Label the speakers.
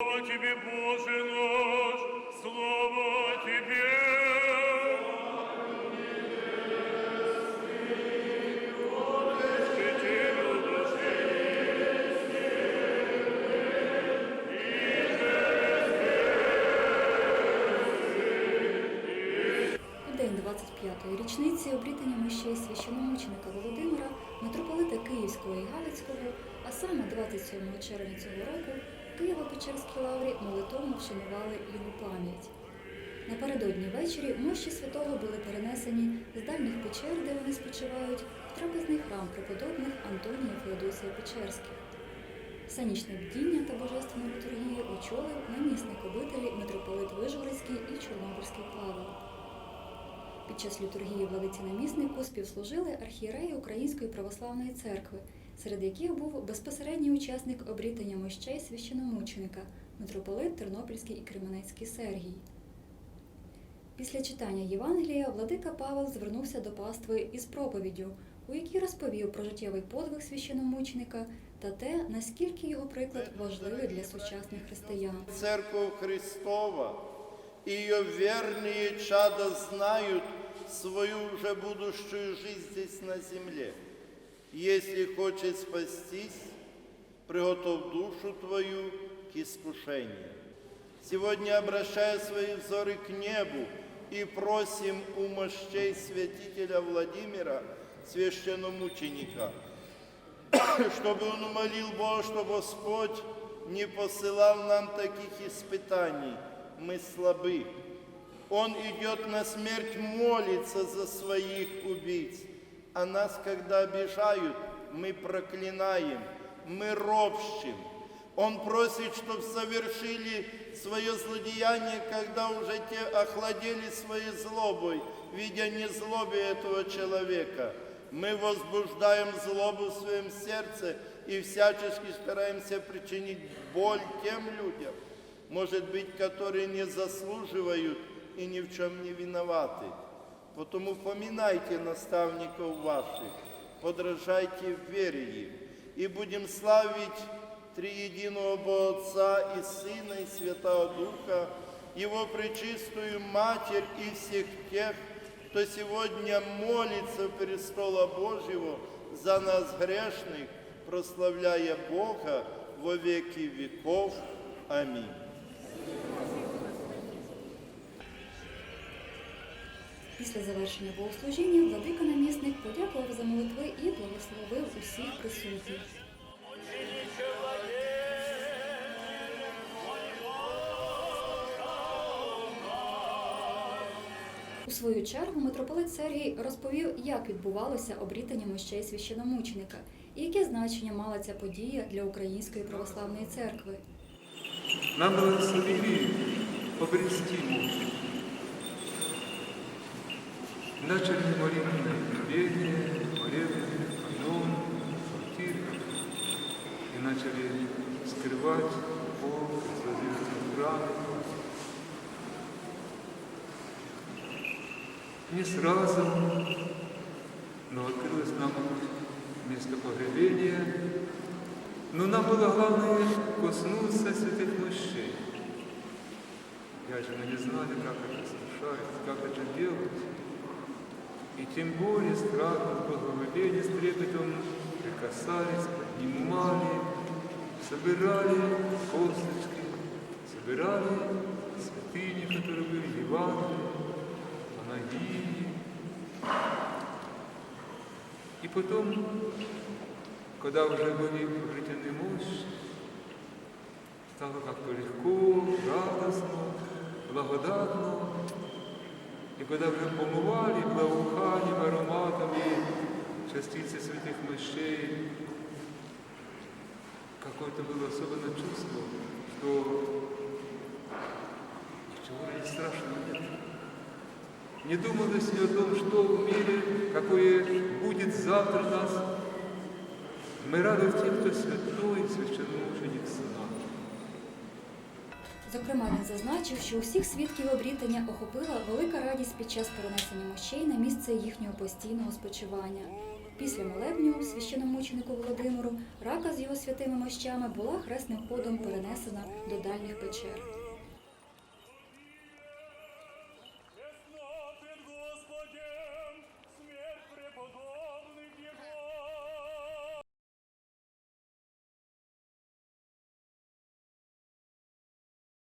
Speaker 1: Слава Тебе, Боже наш, слава Тебе!
Speaker 2: У день 25-ї річниці обрітання мощей священомученика Володимира, митрополита Київського і Галицького, а саме 27 червня цього року в Києво-Печерській лаврі молитовно вшанували його пам'ять. Напередодні ввечері мощі святого були перенесені з дальніх печер, де вони спочивають, в трапезний храм преподобних Антонія Феодосія Печерських. Санічне бдіння та божественну літургію очолив намісник обителі митрополит Вижгородський і Чорнобильський Павел. Під час літургії владиці наміснику співслужили архієреї Української православної церкви, серед яких був безпосередній учасник обрітання мощей священомученика, митрополит Тернопільський і Кременецький Сергій. Після читання Євангелія владика Павел звернувся до пастви із проповіддю, у якій розповів про життєвий подвиг священомученика та те, наскільки його приклад важливий для сучасних християн.
Speaker 3: Церковь Христова и ее верные чада знают свою уже будущую жизнь здесь на земле. Если хочешь спастись, приготовь душу твою к искушению. Сегодня, обращая свои взоры к небу и просим у мощей святителя Владимира, священномученика, чтобы он умолил Бога, что Господь не посылал нам таких испытаний. Мы слабы. Он идет на смерть молиться за своих убийц. А нас, когда обижают, мы проклинаем, мы ропщим. Он просит, чтобы совершили свое злодеяние, когда уже те охладели своей злобой, видя незлобие этого человека. Мы возбуждаем злобу в своем сердце и всячески стараемся причинить боль тем людям, может быть, которые не заслуживают и ни в чем не виноваты. Потому поминайте наставников ваших, подражайте в вере им, и будем славить Триединого Бога Отца и Сына и Святого Духа, Его Пречистую Матерь и всех тех, кто сегодня молится у престола Божьего за нас грешных, прославляя Бога во веки веков. Аминь.
Speaker 2: Після завершення богослужіння владика намісник подякував за молитви і благословив усіх присутніх. У свою чергу митрополит Сергій розповів, як відбувалося обрітання мощей священомученика і яке значення мала ця подія для Української православної церкви.
Speaker 4: Нам благословили обрести муж Начали молитвенное пение, молебны, канон, сортир. И начали скрывать пол, разложить храме. Не сразу, но открылось нам место погребения, но нам было главное коснуться святых мощей. Я же мы не знали, как это совершается, как это делать. И тем более страхом благоволения с трепетом прикасались, поднимали, собирали косточки, собирали святыни, которые были в Евангелии, Анагии. И потом когда уже были обретены мощь, стало как-то легко, радостно, благодатно. И когда уже помывали благоуханием, ароматами частицы святых мощей, какое-то было особенное чувство, что ничего не страшного нет. Не думалось ни о том, что в мире, какое будет завтра нас, ми раді тим, хто святой, священномученик сина.
Speaker 2: Зокрема, він зазначив, що усіх свідків обрітання охопила велика радість під час перенесення мощей на місце їхнього постійного спочивання. Після молебню священомученику Володимиру рака з його святими мощами була хресним ходом перенесена до дальніх печер.